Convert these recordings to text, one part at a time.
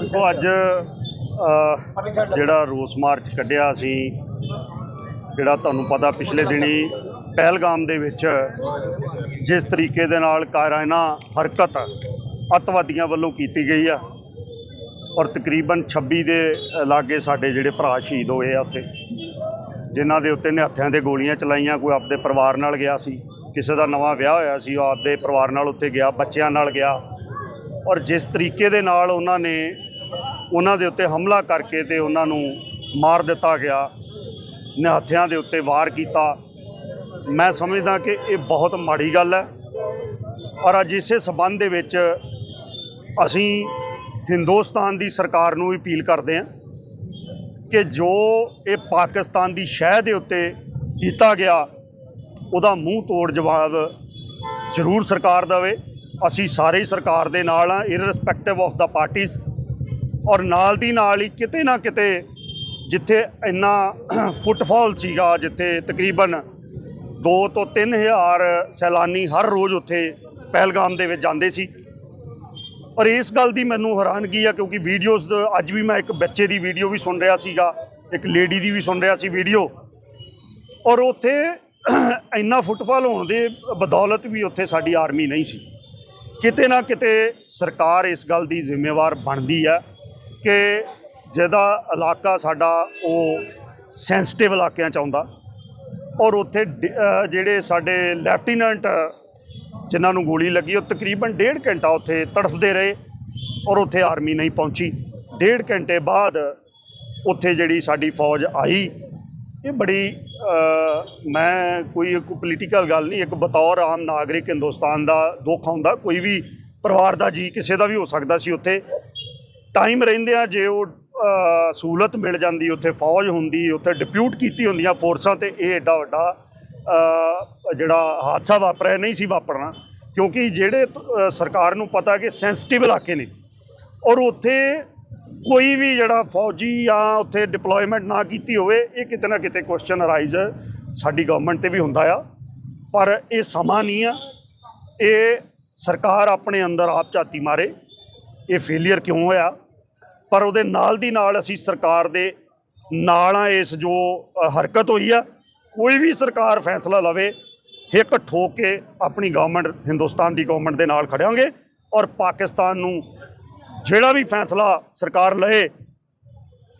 ਦੇਖੋ ਅੱਜ ਜਿਹੜਾ ਰੋਸ ਮਾਰਚ ਕੱਢਿਆ ਸੀ ਜਿਹੜਾ ਤੁਹਾਨੂੰ ਪਤਾ ਪਿਛਲੇ ਦਿਨੀ ਪਹਿਲਗਾਮ ਦੇ ਵਿੱਚ ਜਿਸ ਤਰੀਕੇ ਦੇ ਨਾਲ ਕਾਇਰਾਨਾ ਹਰਕਤ ਅੱਤਵਾਦੀਆਂ ਵੱਲੋਂ ਕੀਤੀ ਗਈ ਆ ਔਰ ਤਕਰੀਬਨ 26 ਦੇ ਲਾਗੇ ਸਾਡੇ ਜਿਹੜੇ ਭਰਾ ਸ਼ਹੀਦ ਹੋਏ ਆ ਉੱਥੇ ਜਿਨ੍ਹਾਂ ਦੇ ਉੱਤੇ ਨਿਹੱਥਿਆਂ ਤੇ ਗੋਲੀਆਂ ਚਲਾਈਆਂ ਕੋਈ ਆਪਦੇ ਪਰਿਵਾਰ ਨਾਲ ਗਿਆ ਸੀ ਕਿਸੇ ਦਾ ਨਵਾਂ ਵਿਆਹ ਹੋਇਆ ਸੀ ਉਹ ਆਪਦੇ ਪਰਿਵਾਰ ਨਾਲ ਉੱਥੇ ਗਿਆ ਬੱਚਿਆਂ ਨਾਲ ਗਿਆ ਔਰ ਜਿਸ ਤਰੀਕੇ ਦੇ ਨਾਲ ਉਹਨਾਂ ਨੇ ਉਹਨਾਂ ਦੇ ਉੱਤੇ ਹਮਲਾ ਕਰਕੇ ਤੇ ਉਹਨਾਂ ਨੂੰ ਮਾਰ ਦਿੱਤਾ ਗਿਆ ਨਿਹੱਥਿਆਂ ਦੇ ਉੱਤੇ ਵਾਰ ਕੀਤਾ। ਮੈਂ ਸਮਝਦਾ ਕਿ ਇਹ ਬਹੁਤ ਮਾੜੀ ਗੱਲ ਹੈ ਔਰ ਅੱਜ ਇਸੇ ਸਬੰਧ ਦੇ ਵਿੱਚ ਅਸੀਂ ਹਿੰਦੁਸਤਾਨ ਦੀ ਸਰਕਾਰ ਨੂੰ ਵੀ ਅਪੀਲ ਕਰਦੇ ਹਾਂ ਕਿ ਜੋ ਇਹ ਪਾਕਿਸਤਾਨ ਦੀ ਸ਼ਹਿ ਦੇ ਉੱਤੇ ਕੀਤਾ ਗਿਆ, ਉਹਦਾ ਮੂੰਹ ਤੋੜ ਜਵਾਬ ਜ਼ਰੂਰ ਸਰਕਾਰ ਦੇਵੇ। ਅਸੀਂ ਸਾਰੇ ਹੀ ਸਰਕਾਰ ਦੇ ਨਾਲ ਆ ਇਰਰਿਸਪੈਕਟਿਵ ਆਫ ਦਾ ਪਾਰਟੀਜ਼ ਔਰ ਨਾਲ ਦੀ ਨਾਲ ਹੀ ਕਿਤੇ ਨਾ ਕਿਤੇ ਜਿੱਥੇ ਇੰਨਾ ਫੁੱਟਫਾਲ ਸੀਗਾ, ਜਿੱਥੇ ਤਕਰੀਬਨ 2 ਤੋਂ 3000 ਸੈਲਾਨੀ ਹਰ ਰੋਜ਼ ਉੱਥੇ ਪਹਿਲਗਾਮ ਦੇ ਵਿੱਚ ਜਾਂਦੇ ਸੀ। ਔਰ ਇਸ ਗੱਲ ਦੀ ਮੈਨੂੰ ਹੈਰਾਨਗੀ ਆ, ਕਿਉਂਕਿ ਵੀਡੀਓਜ਼ ਅੱਜ ਵੀ ਮੈਂ ਇੱਕ ਬੱਚੇ ਦੀ ਵੀਡੀਓ ਵੀ ਸੁਣ ਰਿਹਾ ਸੀਗਾ, ਇੱਕ ਲੇਡੀ ਦੀ ਵੀ ਸੁਣ ਰਿਹਾ ਸੀ ਵੀਡੀਓ ਔਰ ਉੱਥੇ ਇੰਨਾ ਫੁੱਟਫਾਲ ਹੋਣ ਦੇ ਬਦੌਲਤ ਵੀ ਉੱਥੇ ਸਾਡੀ ਆਰਮੀ ਨਹੀਂ ਸੀ। ਕਿਤੇ ਨਾ ਕਿਤੇ ਸਰਕਾਰ ਇਸ ਗੱਲ ਦੀ ਜ਼ਿੰਮੇਵਾਰ ਬਣਦੀ ਹੈ ਕਿ ਜਿਹਦਾ ਇਲਾਕਾ ਸਾਡਾ ਉਹ ਸੈਂਸਿਟਿਵ ਇਲਾਕਿਆਂ ਚ ਆਉਂਦਾ ਔਰ ਉੱਥੇ ਡ- ਜਿਹੜੇ ਸਾਡੇ ਲੈਫਟੀਨੈਂਟ ਜਿਨ੍ਹਾਂ ਨੂੰ ਗੋਲੀ ਲੱਗੀ, ਉਹ ਤਕਰੀਬਨ ਡੇਢ ਘੰਟਾ ਉੱਥੇ ਤੜਫਦੇ ਰਹੇ ਔਰ ਉੱਥੇ ਆਰਮੀ ਨਹੀਂ ਪਹੁੰਚੀ। ਡੇਢ ਘੰਟੇ ਬਾਅਦ ਉੱਥੇ ਜਿਹੜੀ ਸਾਡੀ ਫੌਜ ਆਈ ਇਹ ਬੜੀ ਮੈਂ ਕੋਈ ਇੱਕ ਪੋਲੀਟੀਕਲ ਗੱਲ ਨਹੀਂ, ਇੱਕ ਬਤੌਰ ਆਮ ਨਾਗਰਿਕ ਹਿੰਦੁਸਤਾਨ ਦਾ ਦੁੱਖ ਹੁੰਦਾ, ਕੋਈ ਵੀ ਪਰਿਵਾਰ ਦਾ ਜੀ ਕਿਸੇ ਦਾ ਵੀ ਹੋ ਸਕਦਾ ਸੀ ਉੱਥੇ। ਟਾਈਮ ਰਹਿੰਦਿਆਂ ਜੇ ਉਹ ਸਹੂਲਤ ਮਿਲ ਜਾਂਦੀ, ਉੱਥੇ ਫੌਜ ਹੁੰਦੀ, ਉੱਥੇ ਡਿਪਿਊਟ ਕੀਤੀ ਹੁੰਦੀਆਂ ਫੋਰਸਾਂ ਤੇ, ਇਹ ਐਡਾ ਵੱਡਾ ਜਿਹੜਾ ਹਾਦਸਾ ਵਾਪਰਿਆ, ਨਹੀਂ ਸੀ ਵਾਪਰਨਾ। ਕਿਉਂਕਿ ਜਿਹੜੇ ਸਰਕਾਰ ਨੂੰ ਪਤਾ ਕਿ ਸੈਂਸਿਟਿਵ ਇਲਾਕੇ ਨੇ, ਔਰ ਉੱਥੇ ਕੋਈ ਵੀ ਜਿਹੜਾ ਫੌਜੀ ਜਾਂ ਉੱਥੇ ਡਿਪਲੋਇਮੈਂਟ ਨਾ ਕੀਤੀ ਹੋਵੇ, ਇਹ ਕਿਤੇ ਨਾ ਕਿਤੇ ਕੁਐਸਚਨ ਅਰਾਈਜ਼ ਸਾਡੀ ਗਵਰਨਮੈਂਟ ਤੇ ਵੀ ਹੁੰਦਾ ਆ, ਪਰ ਇਹ ਸਮਾਂ ਨਹੀਂ ਆ। ਇਹ ਸਰਕਾਰ ਆਪਣੇ ਅੰਦਰ ਆਪ ਝਾਤੀ ਮਾਰੇ, ਇਹ ਫੇਲਿਅਰ ਕਿਉਂ ਹੋਇਆ? ਪਰ ਉਹਦੇ ਨਾਲ ਦੀ ਨਾਲ ਅਸੀਂ ਸਰਕਾਰ ਦੇ ਨਾਲ ਆ, ਇਸ ਜੋ ਹਰਕਤ ਹੋਈ ਆ, ਕੋਈ ਵੀ ਸਰਕਾਰ ਫੈਸਲਾ ਲਵੇ, ਇੱਕ ਠੋਕ ਕੇ ਆਪਣੀ ਗਵਰਨਮੈਂਟ ਹਿੰਦੁਸਤਾਨ ਦੀ ਗਵਰਨਮੈਂਟ ਦੇ ਨਾਲ ਖੜਾਂਗੇ ਔਰ ਪਾਕਿਸਤਾਨ ਨੂੰ ਜਿਹੜਾ ਵੀ ਫੈਸਲਾ ਸਰਕਾਰ ਲਏ,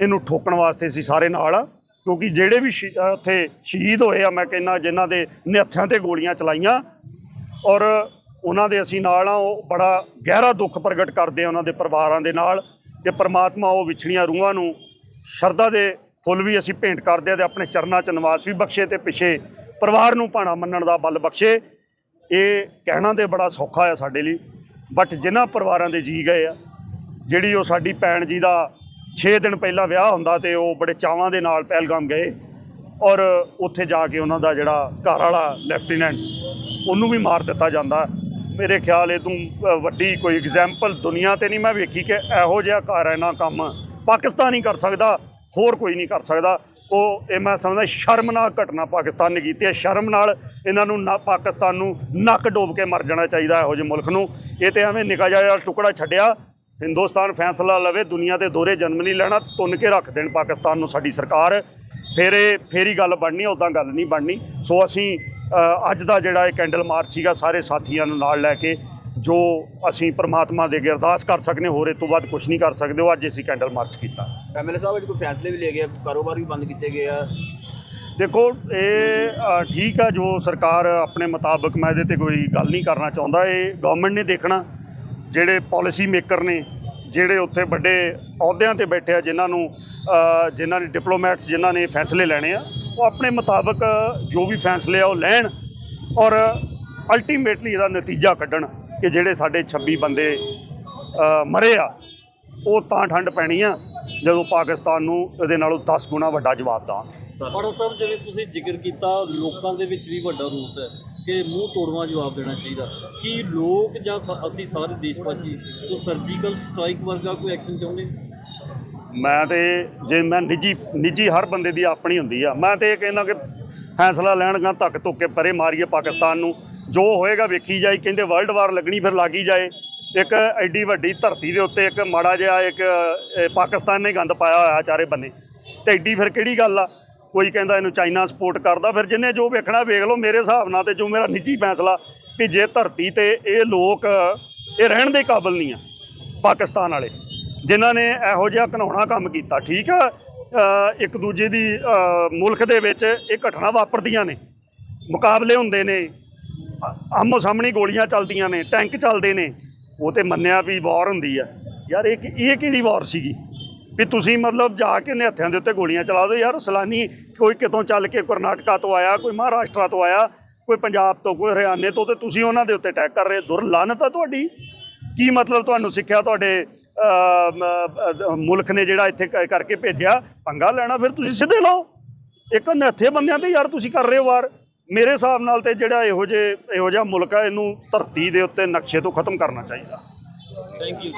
ਇਹਨੂੰ ਠੋਕਣ ਵਾਸਤੇ ਅਸੀਂ ਸਾਰੇ ਨਾਲ ਆ, ਕਿਉਂਕਿ ਜਿਹੜੇ ਵੀ ਸ਼ਹੀ- ਉੱਥੇ ਸ਼ਹੀਦ ਹੋਏ ਆ, ਮੈਂ ਕਹਿੰਦਾ ਜਿਨ੍ਹਾਂ ਦੇ ਨਿਹੱਥਿਆਂ ਤੇ ਗੋਲੀਆਂ ਚਲਾਈਆਂ, ਔਰ ਉਹਨਾਂ ਦੇ ਅਸੀਂ ਨਾਲ ਆ, ਉਹ ਬੜਾ ਗਹਿਰਾ ਦੁੱਖ ਪ੍ਰਗਟ ਕਰਦੇ ਆ ਉਹਨਾਂ ਦੇ ਪਰਿਵਾਰਾਂ ਦੇ ਨਾਲ, ਕਿ ਪ੍ਰਮਾਤਮਾ ਉਹ ਵਿਛੜੀਆਂ ਰੂਹਾਂ ਨੂੰ ਸ਼ਰਧਾ ਦੇ ਫੁੱਲ ਵੀ ਅਸੀਂ ਭੇਂਟ ਕਰਦੇ ਆ ਤੇ ਆਪਣੇ ਚਰਨਾਂ 'ਚ ਨਿਵਾਸ ਵੀ ਬਖਸ਼ੇ ਤੇ ਪਿੱਛੇ ਪਰਿਵਾਰ ਨੂੰ ਭਾਣਾ ਮੰਨਣ ਦਾ ਬਲ ਬਖਸ਼ੇ। ਇਹ ਕਹਿਣਾ ਤੇ ਬੜਾ ਸੌਖਾ ਆ ਸਾਡੇ ਲਈ ਬਟ ਜਿਨ੍ਹਾਂ ਪਰਿਵਾਰਾਂ ਦੇ ਜੀ ਗਏ ਆ ਜਿਹੜੀ ਉਹ ਸਾਡੀ ਭੈਣ ਜੀ ਦਾ 6 ਦਿਨ ਪਹਿਲਾਂ ਵਿਆਹ ਹੁੰਦਾ ਤੇ ਉਹ ਬੜੇ ਚਾਵਾਂ ਦੇ ਨਾਲ ਪਹਿਲਗਾਮ ਗਏ ਔਰ ਉੱਥੇ ਜਾ ਕੇ ਉਹਨਾਂ ਦਾ ਜਿਹੜਾ ਘਰ ਵਾਲਾ ਲੈਫਟੀਨੈਂਟ, ਉਹਨੂੰ ਵੀ ਮਾਰ ਦਿੱਤਾ ਜਾਂਦਾ। ਮੇਰੇ ਖਿਆਲ ਇਹ ਤੋਂ ਵੱਡੀ ਕੋਈ ਐਗਜ਼ਾਮਪਲ ਦੁਨੀਆ ਤੇ ਨਹੀਂ ਮੈਂ ਵੇਖੀ ਕਿ ਇਹੋ ਜਿਹਾ ਘਰ ਇਹਨਾਂ ਕੰਮ ਪਾਕਿਸਤਾਨ ਹੀ ਕਰ ਸਕਦਾ, ਹੋਰ ਕੋਈ ਨਹੀਂ ਕਰ ਸਕਦਾ। ਉਹ, ਇਹ ਮੈਂ ਸਮਝਦਾ ਸ਼ਰਮਨਾਕ ਘਟਨਾ ਪਾਕਿਸਤਾਨ ਨੇ ਕੀਤੀ ਹੈ। ਸ਼ਰਮ ਨਾਲ ਇਹਨਾਂ ਨੂੰ ਨਾ ਪਾਕਿਸਤਾਨ ਨੂੰ ਨੱਕ ਡੋਬ ਕੇ ਮਰ ਜਾਣਾ ਚਾਹੀਦਾ ਇਹੋ ਜਿਹੇ ਮੁਲਕ ਨੂੰ। ਇਹ ਤੇ ਐਵੇਂ ਨਿਕਾ ਜਿਹਾ ਟੁਕੜਾ ਛੱਡਿਆ ਹਿੰਦੁਸਤਾਨ ਫੈਸਲਾ ਲਵੇ ਦੁਨੀਆ ਦੇ ਦੋਰੇ ਜਨਮ ਨਹੀਂ ਲੈਣਾ ਤੁੰਨ ਕੇ ਰੱਖ ਦੇਣ ਪਾਕਿਸਤਾਨ ਨੂੰ ਸਾਡੀ ਸਰਕਾਰ। ਫਿਰ ਇਹ ਫੇਰ ਗੱਲ ਬਣਨੀ ਉਦਾਂ ਗੱਲ ਨਹੀਂ ਬਣਨੀ। ਸੋ ਅਸੀਂ ਅੱਜ ਦਾ ਜਿਹੜਾ ਇਹ ਕੈਂਡਲ ਮਾਰਚ ਸੀਗਾ ਸਾਰੇ ਸਾਥੀਆਂ ਨੂੰ ਨਾਲ ਲੈ ਕੇ ਜੋ ਅਸੀਂ ਪ੍ਰਮਾਤਮਾ ਦੇ ਅੱਗੇ ਅਰਦਾਸ ਕਰ ਸਕਦੇ ਹੋਰ ਇਹ ਤੋਂ ਬਾਅਦ ਕੁਝ ਨਹੀਂ ਕਰ ਸਕਦੇ ਉਹ ਅੱਜ ਅਸੀਂ ਕੈਂਡਲ ਮਾਰਚ ਕੀਤਾ। ਐਮਐਲਏ ਸਾਹਿਬ ਅੱਜ ਕੋਈ ਫੈਸਲੇ ਵੀ ਲਏ ਗਏ ਕਾਰੋਬਾਰ ਵੀ ਬੰਦ ਕੀਤੇ ਗਏ ਆ? ਦੇਖੋ ਇਹ ਠੀਕ ਆ ਜੋ ਸਰਕਾਰ ਆਪਣੇ ਮੁਤਾਬਕ ਮੈਂ ਇਹਦੇ ਤੇ ਕੋਈ ਗੱਲ ਨਹੀਂ ਕਰਨਾ ਚਾਹੁੰਦਾ ਇਹ ਗਵਰਨਮੈਂਟ ਨੇ ਦੇਖਣਾ। ਜਿਹੜੇ ਪਾਲਿਸੀ ਮੇਕਰ ਨੇ ਜਿਹੜੇ ਉੱਥੇ ਵੱਡੇ ਅਹੁਦਿਆਂ ਤੇ ਬੈਠੇ ਆ ਜਿਨ੍ਹਾਂ ਨੂੰ ਅ, ਜਿਨ੍ਹਾਂ ਨੇ ਡਿਪਲੋਮੈਟਸ ਜਿਨ੍ਹਾਂ ਨੇ ਫੈਸਲੇ ਲੈਣੇ ਆ ਉਹ ਆਪਣੇ ਮੁਤਾਬਕ ਜੋ ਵੀ ਫੈਸਲੇ ਆ ਉਹ ਲੈਣ ਔਰ ਅਲਟੀਮੇਟਲੀ ਇਹਦਾ ਨਤੀਜਾ ਕੱਢਣ ਕਿ ਜਿਹੜੇ ਸਾਡੇ 26 ਬੰਦੇ ਮਰੇ ਆ ਉਹ ਤਾਂ ਠੰਡ ਪੈਣੀ ਆ ਜਦੋਂ ਪਾਕਿਸਤਾਨ ਨੂੰ ਇਹਦੇ ਨਾਲੋਂ 10 ਗੁਣਾ ਵੱਡਾ ਜਵਾਬ ਦਾਂ ਪੜੋ ਸਾਹਿਬ ਜਿਵੇਂ ਤੁਸੀਂ ਜ਼ਿਕਰ ਕੀਤਾ ਲੋਕਾਂ ਦੇ ਵਿੱਚ ਵੀ ਵੱਡਾ ਰੋਸ ਹੈ। ਕਿ ਮੂੰਹ ਤੋੜਵਾ ਜਵਾਬ ਦੇਣਾ ਚਾਹੀਦਾ। ਕੀ ਲੋਕ ਜਾਂ ਸ- ਅਸੀਂ ਸਾਰੇ ਦੇਸ਼ ਵਾਸੀ ਤੋਂ ਸਰਜੀਕਲ ਸਟ੍ਰਾਈਕ ਵਰਗਾ ਕੋਈ ਐਕਸ਼ਨ ਚਾਹੁੰਦੇ? ਮੈਂ ਤੇ ਜੇ ਮੈਂ ਨਿੱਜੀ ਨਿੱਜੀ ਹਰ ਬੰਦੇ ਦੀ ਆਪਣੀ ਹੁੰਦੀ ਆ। ਮੈਂ ਤੇ ਇਹ ਕਹਿੰਦਾ ਕਿ ਫੈਸਲਾ ਲੈਣਗਾ ਧੱਕ ਧੁੱਕ ਕੇ ਪਰੇ ਮਾਰੀਏ ਪਾਕਿਸਤਾਨ ਨੂੰ। ਜੋ ਹੋਏਗਾ ਵੇਖੀ ਜਾਏ, ਕਹਿੰਦੇ ਵਰਲਡ ਵਾਰ ਲੱਗਣੀ ਫਿਰ ਲੱਗੀ ਜਾਏ। ਇੱਕ ਐਡੀ ਵੱਡੀ ਧਰਤੀ ਦੇ ਉੱਤੇ ਇੱਕ ਮਾੜਾ ਜਿਹਾ ਇੱਕ, ਇਹ ਪਾਕਿਸਤਾਨ ਨੇ ਗੰਦ ਪਾਇਆ ਹੋਇਆ ਚਾਰੇ ਬੰਨੇ। ਤੇ ਐਡੀ ਫਿਰ ਕਿਹੜੀ ਗੱਲ ਆ? ਕੋਈ ਕਹਿੰਦਾ ਇਹਨੂੰ ਚਾਈਨਾ ਸਪੋਰਟ ਕਰਦਾ, ਫਿਰ ਜਿੰਨੇ ਜੋ ਵੇਖਣਾ ਵੇਖ ਲਓ, ਮੇਰੇ ਹਿਸਾਬ ਨਾਲ ਤੇ ਜੋ ਮੇਰਾ ਨਿੱਜੀ ਫੈਸਲਾ ਵੀ ਜੇ ਧਰਤੀ ਤੇ ਇਹ ਲੋਕ, ਇਹ ਰਹਿਣ ਦੇ ਕਾਬਿਲ ਨਹੀਂ ਆ ਪਾਕਿਸਤਾਨ ਵਾਲੇ, ਜਿਨ੍ਹਾਂ ਨੇ ਇਹੋ ਜਿਹਾ ਘਿਨਾਉਣਾ ਕੰਮ ਕੀਤਾ, ਠੀਕ ਆ? ਇੱਕ ਦੂਜੇ ਦੀ ਮੁਲਕ ਦੇ ਵਿੱਚ ਇਹ ਘਟਨਾ ਵਾਪਰਦੀਆਂ ਨੇ, ਮੁਕਾਬਲੇ ਹੁੰਦੇ ਨੇ ਆਮੋ ਸਾਹਮਣੇ ਗੋਲੀਆਂ ਚੱਲਦੀਆਂ ਨੇ, ਟੈਂਕ ਚੱਲਦੇ ਨੇ, ਉਹ ਤੇ ਮੰਨਿਆ ਵੀ ਵਾਰ ਹੁੰਦੀ ਆ। ਯਾਰ ਇਹ ਇਹ ਕਿਹੜੀ ਵਾਰ ਸੀਗੀ? ਵੀ ਤੁਸੀਂ ਮਤਲਬ ਜਾ ਕੇ ਨਿਹੱਥਿਆਂ ਦੇ ਉੱਤੇ ਗੋਲੀਆਂ ਚਲਾ ਦਿਓ ਯਾਰ, ਸਲਾਨੀ ਕੋਈ ਕਿਤੋਂ ਚੱਲ ਕੇ ਕਰਨਾਟਕਾ ਤੋਂ ਆਇਆ, ਕੋਈ ਮਹਾਰਾਸ਼ਟਰ ਤੋਂ ਆਇਆ, ਕੋਈ ਪੰਜਾਬ ਤੋਂ, ਕੋਈ ਹਰਿਆਣੇ ਤੋਂ, ਤੇ ਤੁਸੀਂ ਉਹਨਾਂ ਦੇ ਉੱਤੇ ਅਟੈਕ ਕਰ ਰਹੇ ਦੁਰਲਾਨਤ ਆ ਤੁਹਾਡੀ? ਕੀ ਮਤਲਬ ਤੁਹਾਨੂੰ ਸਿੱਖਿਆ ਤੁਹਾਡੇ ਮੁਲਕ ਨੇ ਜਿਹੜਾ ਇੱਥੇ ਕਰਕੇ ਭੇਜਿਆ? ਪੰਗਾ ਲੈਣਾ, ਫਿਰ ਤੁਸੀਂ ਸਿੱਧੇ ਲਓ। ਇੱਕ ਨੱਥੇ ਬੰਦਿਆਂ ਤੇ ਯਾਰ ਤੁਸੀਂ ਕਰ ਰਹੇ ਹੋ ਵਾਰ। ਮੇਰੇ ਹਿਸਾਬ ਨਾਲ ਤੇ ਜਿਹੜਾ ਇਹੋ ਜਿਹੇ ਇਹੋ ਜਿਹਾ ਮੁਲਕ ਆ, ਇਹਨੂੰ ਧਰਤੀ ਦੇ ਉੱਤੇ ਨਕਸ਼ੇ ਤੋਂ ਖਤਮ ਕਰਨਾ ਚਾਹੀਦਾ। Thank you